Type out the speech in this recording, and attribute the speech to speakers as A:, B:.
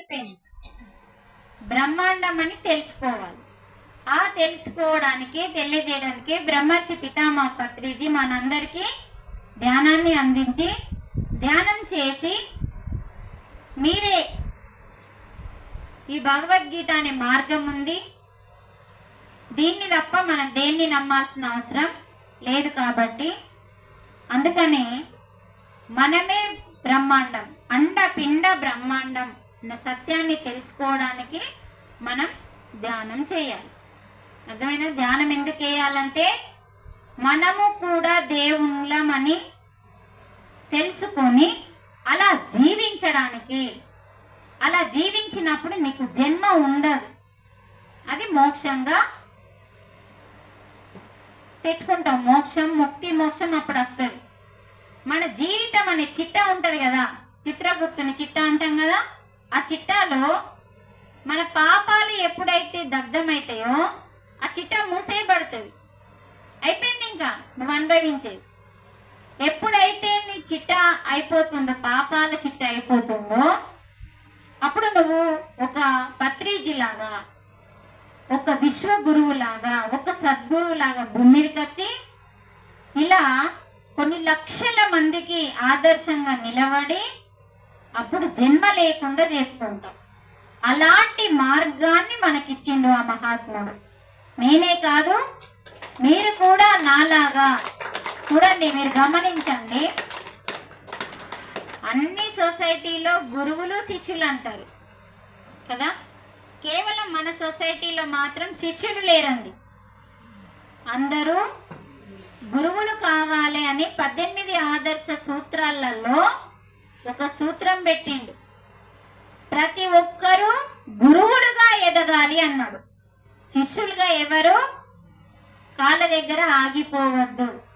A: అయిపోయింది బ్రహ్మాండం అని తెలుసుకోవాలి. ఆ తెలుసుకోవడానికి తెలియజేయడానికి బ్రహ్మర్షి పితామహ పత్రిజీ మనందరికీ ధ్యానాన్ని అందించి ధ్యానం చేసి మీరే ఈ భగవద్గీత అనే మార్గం ఉంది. దీన్ని తప్ప మనం దేన్ని నమ్మాల్సిన అవసరం లేదు కాబట్టి అందుకనే మనమే బ్రహ్మాండం అండ పిండ బ్రహ్మాండం సత్యాన్ని తెలుసుకోవడానికి మనం ధ్యానం చేయాలి. అర్థమైన ధ్యానం ఎందుకు చేయాలంటే మనము కూడా దేవుళ్ళమని తెలుసుకొని అలా జీవించడానికి. అలా జీవించినప్పుడు నీకు జన్మ ఉండదు. అది మోక్షంగా తెచ్చుకుంటాం. మోక్షం ముక్తి మోక్షం అప్పుడు వస్తుంది. మన జీవితం అనే చిట్టా ఉంటుంది కదా? చిత్రగుప్తుని చిట్టా అంటాం కదా? ఆ చిట్టాలో మన పాపాలు ఎప్పుడైతే దగ్ధమవుతాయో ఆ చిట్టా మూసేయబడుతుంది. అయిపోయింది ఇంకా నువ్వు అనుభవించేది. ఎప్పుడైతే నీ చిట్టా అయిపోతుందో పాపాల చిట్ట అయిపోతుందో అప్పుడు నువ్వు ఒక పత్రిజీలాగా ఒక విశ్వ గురువులాగా ఒక సద్గురువులాగా భూమి మీదకి వచ్చి ఇలా కొన్ని లక్షల మందికి ఆదర్శంగా నిలబడి అప్పుడు జన్మ లేకుండా చేసుకుంటాం. అలాంటి మార్గాన్ని మనకిచ్చిండు ఆ మహాత్ముడు. నేనే కాదు మీరు కూడా నాలాగా చూడండి మీరు గమనించండి. అన్ని సొసైటీలో గురువులు శిష్యులు అంటారు. కదా? కేవలం మన సొసైటీలో మాత్రం శిష్యులు లేరండి. అందరూ గురువులు కావాలి అని పద్దెనిమిది ఆదర్శ సూత్రాలలో ఒక సూత్రం పెట్టిండు. ప్రతి ఒక్కరూ గురువులుగా ఎదగాలి అన్నాడు. శిష్యులుగా ఎవరు? కాళ్ళ దగ్గర ఆగిపోవద్దు.